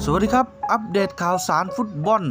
สวัสดีครับ อัปเดตข่าวสารฟุตบอล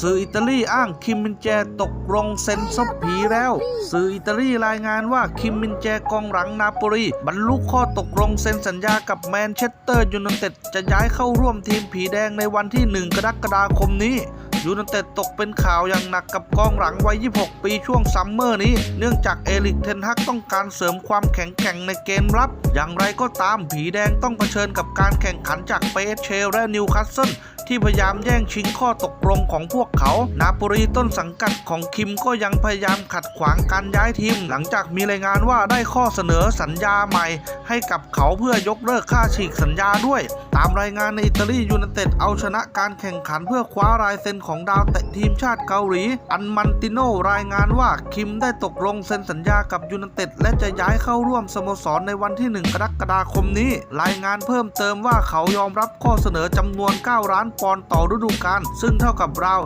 สื่ออิตาลีอ้างคิมมินแจตกลงเซ็นซบผีแล้ว สื่ออิตาลีรายงานว่าคิมมินแจกองหลังนาโปลีบรรลุข้อตกลงเซ็นสัญญากับแมนเชสเตอร์ยูไนเต็ดจะย้ายเข้าร่วมทีมผีแดงในวันที่ 1 กรกฎาคมนี้ ยูไนเต็ดตกเป็นข่าวอย่างหนักกับกองหลังวัย 26 ปีช่วงซัมเมอร์นี้ เนื่องจากเอริกเทนฮักต้องการเสริมความแข็งแกร่งในเกมรับ อย่างไรก็ตามผีแดงต้องเผชิญกับการแข่งขันจากเปเชลและนิวคาสเซิลที่พยายามแย่งชิงข้อตกลงของพวกเขา นาโปลีต้นสังกัดของคิมก็ยังพยายามขัดขวางการย้ายทีม หลังจากมีรายงานว่าได้ข้อเสนอสัญญาใหม่ ให้กับเขาเพื่อยกเลิกค่าฉีกสัญญาด้วย ตามรายงานในอิตาลียูไนเต็ดเอาชนะการแข่งขันเพื่อคว้ารายเซ็นของดาวเตะทีมชาติเกาหลี อันมันติโนรายงานว่าคิมได้ตกลงเซ็นสัญญากับยูไนเต็ดและจะย้ายเข้าร่วมสโมสรในวันที่ 1 กรกฎาคมนี้ รายงานเพิ่มเติมว่าเขายอมรับข้อเสนอจำนวน 9 ล้านปอนด์ต่อฤดูกาลซึ่งเท่ากับราว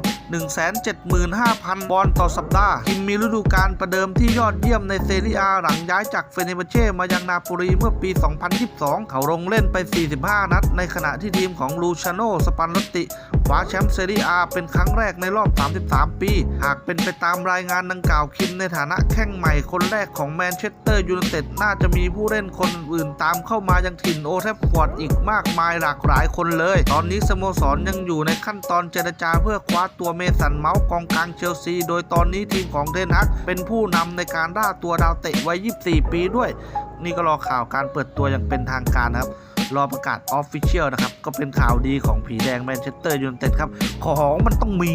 175,000 ปอนด์ต่อสัปดาห์คิมมีฤดูกาลประเดิมที่ยอดเยี่ยมในเซเรียหลังย้ายจากเฟเนเบเช่มายังนาโปลีเมื่อปี 2022 เขาลงเล่นไป 45 นัด ในขณะที่ทีมของลูชาโนสปันลตติ ว้าแชมป์เซเรียเป็นครั้งแรกในรอบ 33 ปี หากเป็นไปตามรายงานดังกล่าวคิมในฐานะแข้งใหม่คนแรกของแมนเชสเตอร์ยูไนเต็ดน่าจะมีผู้เล่นคนอื่นตามเข้ามายังถิ่นโอแทฟฟอร์ดอีกมากมายหลากหลายคนเลย ตอนนี้สโมสรยังอยู่ในขั้นตอนเจรจาเพื่อคว้าตัวเมสันเมาส์กองกลางเชลซี โดยตอนนี้ทีมของเทนฮักเป็นผู้นำในการล่าตัวดาวเตะวัย 24 ปีด้วย นี่ก็รอข่าวการเปิดตัวอย่างเป็นทางการครับ รอประกาศออฟฟิเชียลนะครับ ก็เป็นข่าวดีของผีแดงแมนเชสเตอร์ยูไนเต็ดครับ ของมันต้องมี